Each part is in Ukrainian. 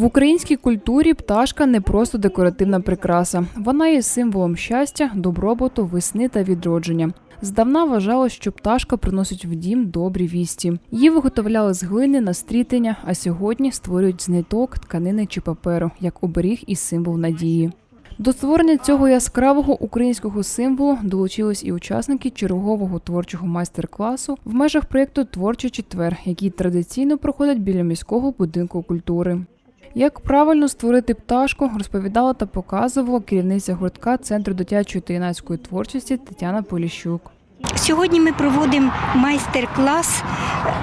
В українській культурі пташка не просто декоративна прикраса. Вона є символом щастя, добробуту, весни та відродження. Здавна вважалось, що пташка приносить в дім добрі вісті. Її виготовляли з глини на стрітення, а сьогодні створюють з тканини чи паперу як оберіг і символ надії. До створення цього яскравого українського символу долучились і учасники чергового творчого майстер-класу в межах проєкту Творчий четвер, який традиційно проходить біля міського будинку культури. Як правильно створити пташку, розповідала та показувала керівниця гуртка Центру дитячої та юнацької творчості Тетяна Поліщук. Сьогодні ми проводимо майстер-клас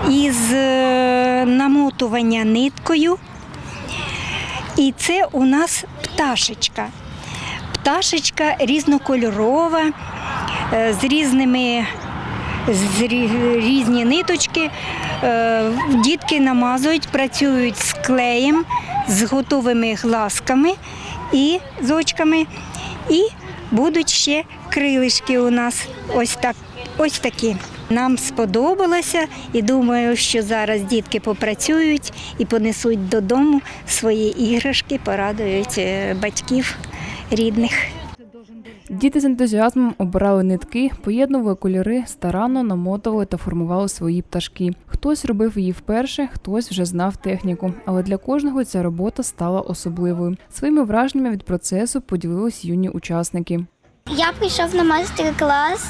із е, намотування ниткою. І це у нас пташечка. Пташечка різнокольорова, е, з різними з різні ниточки. Е, Дітки намазують, працюють з клеєм, з готовими глазками і з очками. І будуть ще крилишки у нас ось так, ось такі. Нам сподобалося і думаю, що зараз дітки попрацюють і понесуть додому свої іграшки, порадують е, батьків рідних. Діти з ентузіазмом обирали нитки, поєднували кольори, старанно намотували та формували свої пташки. Хтось робив її вперше, хтось вже знав техніку, але для кожного ця робота стала особливою. Своїми враженнями від процесу поділились юні учасники. Я прийшов на майстер-клас.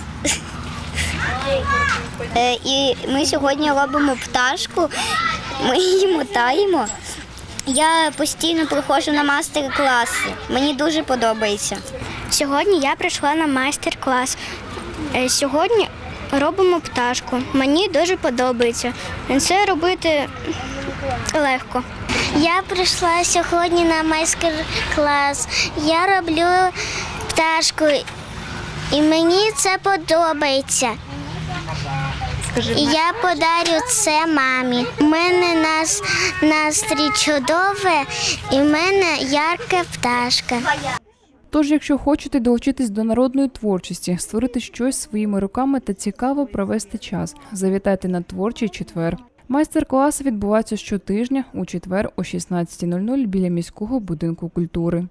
Е, І ми сьогодні робимо пташку, ми її мотаємо. Я постійно приходжу на майстер-класи. Мені дуже подобається. Сьогодні я прийшла на майстер-клас. Е, Сьогодні робимо пташку. Мені дуже подобається. Це робити легко. Я прийшла сьогодні на майстер-клас. Я роблю пташку, і мені це подобається. І я подарю це мамі. У мене нас настрій чудове, і в мене ярка пташка. Тож, якщо хочете долучитись до народної творчості, створити щось своїми руками та цікаво провести час, завітайте на творчий четвер. Майстер-класи відбуваються щотижня у четвер о 16.00 біля міського будинку культури.